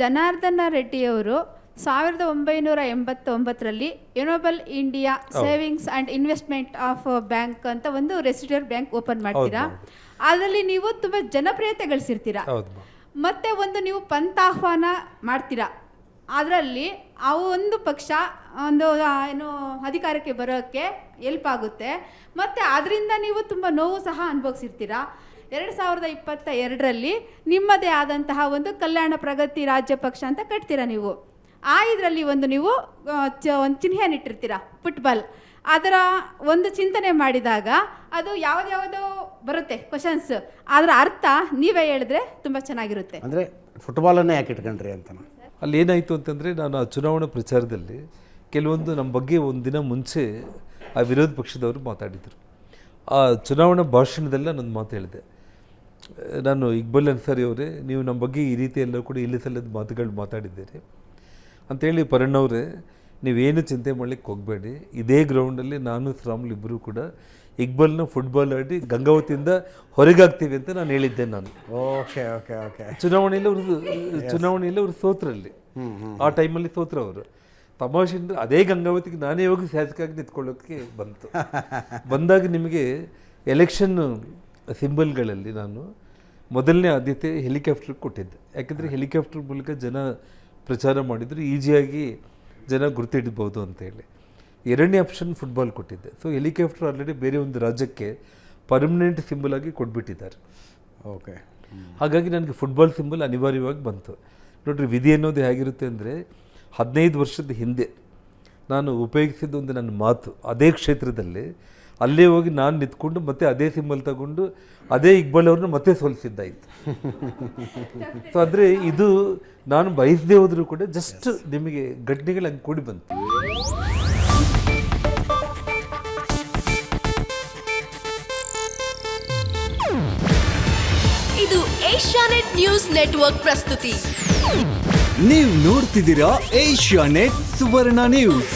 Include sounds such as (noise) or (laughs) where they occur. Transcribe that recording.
ಜನಾರ್ದನ ರೆಡ್ಡಿಯವರು ಸಾವಿರದ ಒಂಬೈನೂರ ಎಂಬತ್ತೊಂಬತ್ತರಲ್ಲಿ ಯುನೋಬಲ್ India savings and investment of bank ಅಂತ ಒಂದು ರೆಸಿಡ್ಯೂರ್ ಬ್ಯಾಂಕ್ ಓಪನ್ ಮಾಡ್ತೀರಾ? ಅದರಲ್ಲಿ ನೀವು ತುಂಬ ಜನಪ್ರಿಯತೆ ಗಳಿಸಿರ್ತೀರಾ? ಮತ್ತೆ ಒಂದು ನೀವು ಪಂಥಾಹ್ವಾನ ಮಾಡ್ತೀರಾ? ಅದರಲ್ಲಿ ಆ ಒಂದು ಪಕ್ಷ ಒಂದು ಏನು ಅಧಿಕಾರಕ್ಕೆ ಬರೋಕ್ಕೆ ಎಲ್ಪ್ ಆಗುತ್ತೆ. ಮತ್ತು ಅದರಿಂದ ನೀವು ತುಂಬ ನೋವು ಸಹ ಅನುಭವಿಸಿರ್ತೀರಾ? ಎರಡು ಸಾವಿರದ ಇಪ್ಪತ್ತ ಎರಡರಲ್ಲಿ ನಿಮ್ಮದೇ ಆದಂತಹ ಒಂದು ಕಲ್ಯಾಣ ಪ್ರಗತಿ ರಾಜ್ಯ ಪಕ್ಷ ಅಂತ ಕಟ್ತೀರಾ ನೀವು? ಆ ಇದರಲ್ಲಿ ಒಂದು ನೀವು ಒಂದು ಚಿಹ್ನೆಯನ್ನು ಇಟ್ಟಿರ್ತೀರಾ? ಫುಟ್ಬಾಲ್ ಅದರ ಒಂದು ಚಿಂತನೆ ಮಾಡಿದಾಗ ಅದು ಯಾವುದ್ಯಾವುದೋ ಬರುತ್ತೆ? ಕ್ವಶನ್ಸ್ ಅದರ ಅರ್ಥ ನೀವೇ ಹೇಳಿದ್ರೆ ತುಂಬ ಚೆನ್ನಾಗಿರುತ್ತೆ. ಅಂದರೆ ಫುಟ್ಬಾಲನ್ನೇ ಯಾಕೆ ಇಟ್ಕೊಂಡ್ರಿ ಅಂತ ಅಲ್ಲಿ ಏನಾಯಿತು ಅಂತಂದರೆ ನಾನು ಆ ಚುನಾವಣಾ ಪ್ರಚಾರದಲ್ಲಿ ಕೆಲವೊಂದು ನಮ್ಮ ಬಗ್ಗೆ ಒಂದು ದಿನ ಮುಂಚೆ ಆ ವಿರೋಧ ಪಕ್ಷದವರು ಮಾತಾಡಿದರು. ಆ ಚುನಾವಣಾ ಭಾಷಣದಲ್ಲಿ ನಾನೊಂದು ಮಾತು ಹೇಳಿದೆ. ನಾನು ಇಕ್ಬಲ್ ಅನ್ಸಾರಿ ಅವರೇ ನೀವು ನಮ್ಮ ಬಗ್ಗೆ ಈ ರೀತಿ ಎಲ್ಲರೂ ಕೂಡ ಇಲ್ಲಿ ಸಲ್ಲದ ಮಾತುಗಳು ಮಾತಾಡಿದ್ದೀರಿ. ಅಂಥೇಳಿ ಪರಣ್ಣವರೇ ನೀವೇನು ಚಿಂತೆ ಮಾಡಲಿಕ್ಕೆ ಹೋಗಬೇಡಿ. ಇದೇ ಗ್ರೌಂಡಲ್ಲಿ ನಾನು ಶ್ರಾಮ್ಲ್ ಇಬ್ಬರೂ ಕೂಡ ಇಕ್ಬಲ್ನ ಫುಟ್ಬಾಲ್ ಆಡಿ ಗಂಗಾವತಿಯಿಂದ ಹೊರಗಾಗ್ತೀವಿ ಅಂತ ನಾನು ಹೇಳಿದ್ದೆ ನಾನು. ಓಕೆ ಓಕೆ ಓಕೆ ಚುನಾವಣೆಯಲ್ಲಿ ಅವರು ಚುನಾವಣೆಯಲ್ಲಿ ಅವರು ಸೋತ್ರಲ್ಲಿ. ಆ ಟೈಮಲ್ಲಿ ಸೋತ್ರ ಅವರು. ತಮಾಷೆಯಿಂದ ಅದೇ ಗಂಗಾವತಿಗೆ ನಾನೇ ಹೋಗಿ ಶಾಸಕಾಗಿ ನಿಂತ್ಕೊಳ್ಳೋಕ್ಕೆ ಬಂತು. (laughs) ಬಂದಾಗ ನಿಮಗೆ ಎಲೆಕ್ಷನ್ ಸಿಂಬಲ್ಗಳಲ್ಲಿ ನಾನು ಮೊದಲನೇ ಆದ್ಯತೆ ಹೆಲಿಕಾಪ್ಟರ್ ಕೊಟ್ಟಿದ್ದೆ. ಯಾಕೆಂದರೆ ಹೆಲಿಕಾಪ್ಟರ್ ಮೂಲಕ ಜನ ಪ್ರಚಾರ ಮಾಡಿದರೆ ಈಸಿಯಾಗಿ ಜನ ಗುರ್ತಿಡ್ಬೋದು ಅಂತೇಳಿ ಎರಡನೇ ಆಪ್ಷನ್ ಫುಟ್ಬಾಲ್ ಕೊಟ್ಟಿದ್ದೆ. ಸೊ ಹೆಲಿಕಾಪ್ಟರ್ ಆಲ್ರೆಡಿ ಬೇರೆ ಒಂದು ರಾಜ್ಯಕ್ಕೆ ಪರ್ಮನೆಂಟ್ ಸಿಂಬಲ್ ಆಗಿ ಕೊಟ್ಬಿಟ್ಟಿದ್ದಾರೆ. ಓಕೆ ಹಾಗಾಗಿ ನನಗೆ ಫುಟ್ಬಾಲ್ ಸಿಂಬಲ್ ಅನಿವಾರ್ಯವಾಗಿ ಬಂತು. ನೋಡಿರಿ ವಿಧಿ ಅನ್ನೋದು ಹೇಗಿರುತ್ತೆ ಅಂದರೆ ಹದಿನೈದು ವರ್ಷದ ಹಿಂದೆ ನಾನು ಉಪಯೋಗಿಸಿದ್ದು ಒಂದು ನನ್ನ ಮಾತು. ಅದೇ ಕ್ಷೇತ್ರದಲ್ಲಿ ಅಲ್ಲೇ ಹೋಗಿ ನಾನು ನಿಂತ್ಕೊಂಡು ಮತ್ತೆ ಅದೇ ಸಿಂಬಲ್ ತಗೊಂಡು ಅದೇ ಇಕ್ಬಲ್ ಅವ್ರನ್ನ ಮತ್ತೆ ಸೋಲಿಸಿದ್ದಾಯ್ತು. ಸೊ ಅಂದರೆ ಇದು ನಾನು ಬಯಸದೇ ಹೋದರೂ ಕೂಡ ಜಸ್ಟ್ ನಿಮಗೆ ಘಟನೆಗಳು ಹಂಗೆ ಕೂಡಿ ಬಂತು. ಇದು ಏಷ್ಯಾನೆಟ್ ನ್ಯೂಸ್ ನೆಟ್ವರ್ಕ್ ಪ್ರಸ್ತುತಿ. ನೀವು ನೋಡ್ತಿದ್ದೀರಾ ಏಷ್ಯಾ ನೆಟ್ ಸುವರ್ಣ ನ್ಯೂಸ್.